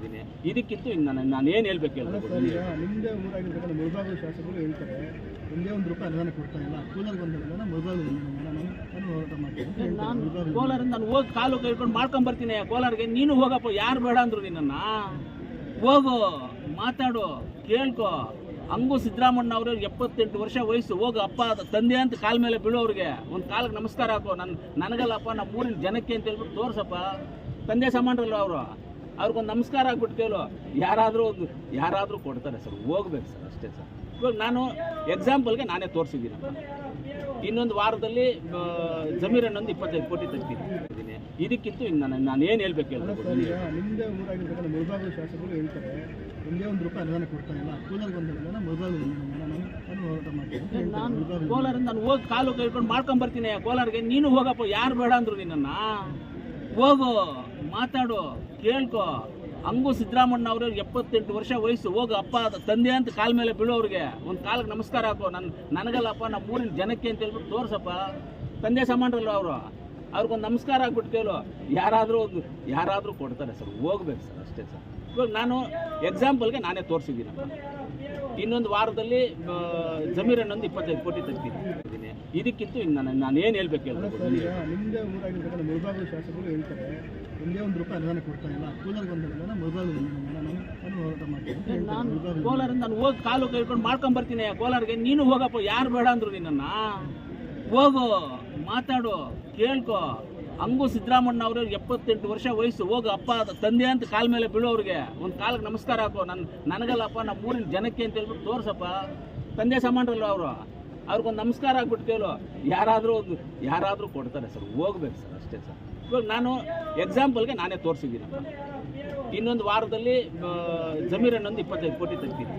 ಇದೀನಿ. ಇದಕ್ಕಿಂತ ಇನ್ನು ನಾನು ನಾನು ಏನು ಹೇಳ್ಬೇಕು ನಿಮ್ಮದೇ ಮುಳಬಾಗಿಲು ಶಾಸಕರು ಹೇಳ್ತಾರೆ ಒಂದೇ ಒಂದು ರೂಪಾಯಿ ಅನುದಾನ ಕೊಡ್ತಾ ಇಲ್ಲ ಕೂಲರ್ ಬಂದಿಲ್ಲ ಮುಳಬಾಗಿಲು ನಾನು ನಾನು ಹೋರಾಟ ಮಾಡ್ತೀನಿ ಅಂತ ಹೇಳ್ತಾರೆ. ನಾನು ಕೋಲಾರಿಂದ ನಾನು ಹೋಗಿ ಕಾಲು ಕೈಕೊಂಡು ಮಾಡ್ಕೊಂಬರ್ತೀನಿ ಕೋಲಾರ್ಗೆ ನೀನು ಹೋಗಪ್ಪ ಯಾರು ಬೇಡ ಅಂದ್ರು ನಿನ್ನ ಹೋಗು ಮಾತಾಡು ಕೇಳ್ಕೊ. ಹಂಗು ಸಿದ್ದರಾಮಣ್ಣ ಅವರು ಎಪ್ಪತ್ತೆಂಟು ವರ್ಷ ವಯಸ್ಸು ಹೋಗು ಅಪ್ಪ ತಂದೆ ಅಂತ ಕಾಲ ಮೇಲೆ ಬೀಳೋರಿಗೆ. ಒಂದು ಕಾಲಕ್ಕೆ ನಮಸ್ಕಾರ ಹಾಕೋ ನನ್ನ ನನಗಲ್ಲಪ್ಪ ನಮ್ಮ ಊರಿನ ಜನಕ್ಕೆ ಅಂತ ಹೇಳ್ಬಿಟ್ಟು ತೋರಿಸಪ್ಪ. ತಂದೆ ಸಮಾನರಲ್ಲ ಅವರು. ಅವ್ರಿಗೊಂದು ನಮಸ್ಕಾರ ಆಗ್ಬಿಟ್ಟು ಕೇಳು. ಯಾರಾದರೂ ಒಂದು ಯಾರಾದರೂ ಕೊಡ್ತಾರೆ ಸರ್ ಹೋಗ್ಬೇಕು ಸರ್ ಅಷ್ಟೇ ಸರ್. ಇವಾಗ ನಾನು ಎಕ್ಸಾಂಪಲ್ಗೆ ನಾನೇ ತೋರಿಸಿದ್ದೀನಿ ಇನ್ನೊಂದು ವಾರದಲ್ಲಿ ಜಮೀರನ್ನೊಂದು ಜಮೀರ್ ಅನ್ನೊಂದು ಇಪ್ಪತ್ತೈದು ಕೋಟಿ ತೆಗ್ತೀನಿ ಇದಕ್ಕಿಂತ ಇನ್ನು ನಾನು ನಾನು ಏನು ಹೇಳ್ಬೇಕು ಸರ್ ನಿಮ್ಮದೇ ಶಾಸಕರು ಹೇಳ್ತಾರೆ ಒಂದೇ ಒಂದು ರೂಪಾಯಿ ಅನುದಾನ ಕೊಡ್ತಾ ಇಲ್ಲ ಕೂಲರ್ ಬಂದಿಲ್ಲ ನಾನು ಕೋಲಾರಿಂದ ನಾನು ಹೋಗಿ ಕಾಲು ಕೈಕೊಂಡು ಮಾಡ್ಕೊಂಬರ್ತೀನಿ ಕೋಲಾರಿಗೆ ನೀನು ಹೋಗಪ್ಪ ಯಾರು ಬೇಡ ಅಂದ್ರು ನಿನ್ನ ಹೋಗು, ಮಾತಾಡು, ಕೇಳ್ಕೊ. ಹಂಗೂ ಸಿದ್ದರಾಮಣ್ಣ ಅವರು ಎಪ್ಪತ್ತೆಂಟು ವರ್ಷ ವಯಸ್ಸು. ಹೋಗು, ಅಪ್ಪ ತಂದೆ ಅಂತ ಕಾಲ ಮೇಲೆ ಬೀಳೋರಿಗೆ ಒಂದು ಕಾಲಕ್ಕೆ ನಮಸ್ಕಾರ ಹಾಕೋ. ನನ್ನ ನನಗಲ್ಲಪ್ಪ ನಮ್ಮ ಊರಿನ ಜನಕ್ಕೆ ಅಂತ ಹೇಳ್ಬಿಟ್ಟು ತೋರ್ಸಪ್ಪ. ತಂದೆ ಸಮಾನರಲ್ಲ ಅವರು. ಅವ್ರಿಗೊಂದು ನಮಸ್ಕಾರ ಆಗ್ಬಿಟ್ಟು ಕೇಳು. ಯಾರಾದರೂ ಒಂದು ಯಾರಾದರೂ ಕೊಡ್ತಾರೆ ಸರ್ ಹೋಗ್ಬೇಕು ಸರ್ ಅಷ್ಟೇ ಸರ್. ಇವಾಗ ನಾನು ಎಕ್ಸಾಂಪಲ್ಗೆ ನಾನೇ ತೋರಿಸಿದ್ದೀನಪ್ಪ. ಇನ್ನೊಂದು ವಾರದಲ್ಲಿ ಜಮೀರನ್ನೊಂದು ಜಮೀರ್ ಇಪ್ಪತ್ತೈದು ಕೋಟಿ ತರ್ತೀನಿ ಇದಕ್ಕಿಂತ ಇನ್ನು ನಾನು ನಾನು ಏನು ಹೇಳ್ಬೇಕು ಹೇಳ್ಬೇಕು? ಒಂದೇ ಒಂದು ರೂಪಾಯಿ ಅನುದಾನ ಕೊಡ್ತಾ ಇಲ್ಲ ನಾನು ನಾನು ಹೋರಾಟ ಮಾಡ್ತೀನಿ ನಾನು ಕೋಲಾರಿಂದ ನಾನು ಹೋಗಿ ಕಾಲು ಕೈಕೊಂಡು ಮಾಡ್ಕೊಂಡ್ ಬರ್ತೀನಿ ಕೋಲಾರಿಗೆ ನೀನು ಹೋಗಪ್ಪ ಯಾರು ಬೇಡ ಅಂದ್ರು ನಿನ್ನ ಹೋಗು, ಮಾತಾಡು, ಕೇಳ್ಕೊ. ಹಂಗೂ ಸಿದ್ದರಾಮಣ್ಣ ಅವರು ಎಪ್ಪತ್ತೆಂಟು ವರ್ಷ ವಯಸ್ಸು. ಹೋಗು, ಅಪ್ಪ, ತಂದೆ ಅಂತ ಕಾಲ ಮೇಲೆ ಬೀಳೋರಿಗೆ ಒಂದು ಕಾಲಕ್ಕೆ ನಮಸ್ಕಾರ ಹಾಕೋ. ನನ್ನ ನನಗಲ್ಲಪ್ಪ ನಮ್ಮ ಊರಿನ ಜನಕ್ಕೆ ಅಂತ ಹೇಳ್ಬಿಟ್ಟು ತೋರಿಸಪ್ಪ. ತಂದೆ ಸಮಾನರಲ್ಲ ಅವರು. ಅವ್ರಿಗೊಂದು ನಮಸ್ಕಾರ ಆಗ್ಬಿಟ್ಟು ಕೇಳು. ಯಾರಾದರೂ ಒಂದು, ಯಾರಾದರೂ ಕೊಡ್ತಾರೆ ಸರ್. ಹೋಗ್ಬೇಕು ಸರ್ ಅಷ್ಟೇ ಸರ್. ಇವಾಗ ನಾನು ಎಕ್ಸಾಂಪಲ್ಗೆ ನಾನೇ ತೋರಿಸಿದ್ದೀನಪ್ಪ. ಇನ್ನೊಂದು ವಾರದಲ್ಲಿ ಜಮೀರನ್ನೊಂದು ಇಪ್ಪತ್ತೈದು ಕೋಟಿ ತೆಗ್ತೀನಿ